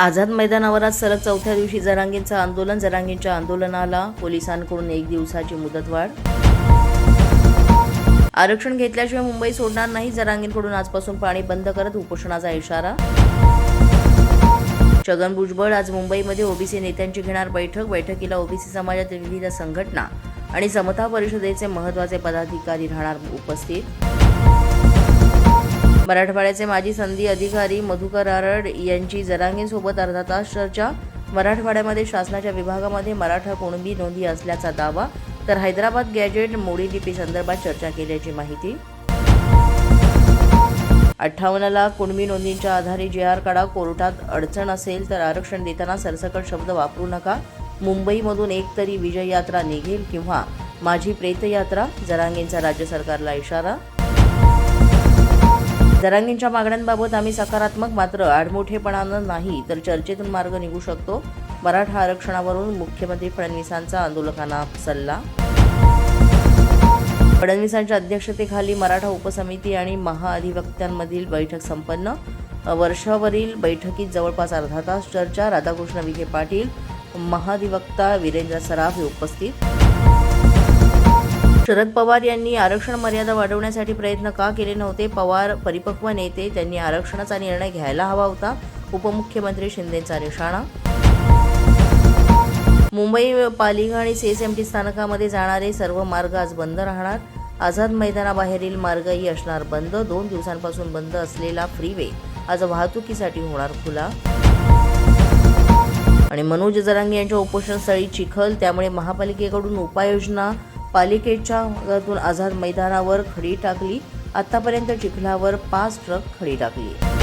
आझाद मैदानावर आज सलग चौथ्या दिवशी जरांगींचं आंदोलन. जरांगींच्या आंदोलनाला पोलिसांकडून एक दिवसाची मुदतवाढ. आरक्षण घेतल्याशिवाय मुंबई सोडणार नाही. जरांगींकडून आजपासून पाणी बंद करत उपोषणाचा इशारा. छगन भुजबळ आज मुंबईमध्ये ओबीसी नेत्यांची घेणार बैठक. बैठकीला ओबीसी समाजातील विविध संघटना आणि समता परिषदेचे महत्त्वाचे पदाधिकारी राहणार उपस्थित. मराठवाड्याचे माजी संधी अधिकारी मधुकर आरड यांची जरांगेसोबत अर्धा तास चर्चा. मराठवाड्यामध्ये शासनाच्या विभागामध्ये मराठा कुणबी नोंदी असल्याचा दावा तर हैदराबाद गॅजेट मोडी लिपी संदर्भात चर्चा केल्याची माहिती. अठ्ठावन्न लाख कुणबी नोंदींच्या आधारे जे आर काढा कोर्टात अडचण असेल तर आरक्षण देताना सरसकट शब्द वापरू नका. मुंबईमधून एक तरी विजय यात्रा निघेल किंवा माझी प्रेतयात्रा जरांगींचा राज्य सरकारला इशारा. जरांगींच्या मागण्यांबाबत आम्ही सकारात्मक मात्र आडमोठेपणानं नाही तर चर्चेतून मार्ग निघू शकतो. मराठा आरक्षणावरून मुख्यमंत्री फडणवीसांचा आंदोलकांना सल्ला. फडणवीसांच्या अध्यक्षतेखाली मराठा उपसमिती आणि महाअधिवक्त्यांमधील बैठक संपन्न. वर्षावरील बैठकीत जवळपास अर्धा तास चर्चा. राधाकृष्ण विखे पाटील महाधिवक्ता वीरेंद्र सराफ हे उपस्थित. शरद पवार यांनी आरक्षण मर्यादा वाढवण्यासाठी प्रयत्न का केले नव्हते? पवार परिपक्व नेते त्यांनी आरक्षणाचा निर्णय घ्यायला हवा होता. उपमुख्यमंत्री शिंदेचा निशाणा? मुंबई पालिका आणि सीएसएमटी स्थानकामध्ये जाणारे सर्व मार्ग आज बंद राहणार. आझाद मैदानाबाहेरील मार्गही असणार बंद. दोन दिवसांपासून बंद असलेला फ्रीवे आज वाहतुकीसाठी होणार खुला. आणि मनोज जरांगे यांच्या उपोषणस्थळी चिखल त्यामुळे महापालिकेकडून उपाययोजना पालिकेच्या आझाद मैदानावर खडी टाकली. आतापर्यंत चिखलावर पाच ट्रक खडी टाकली.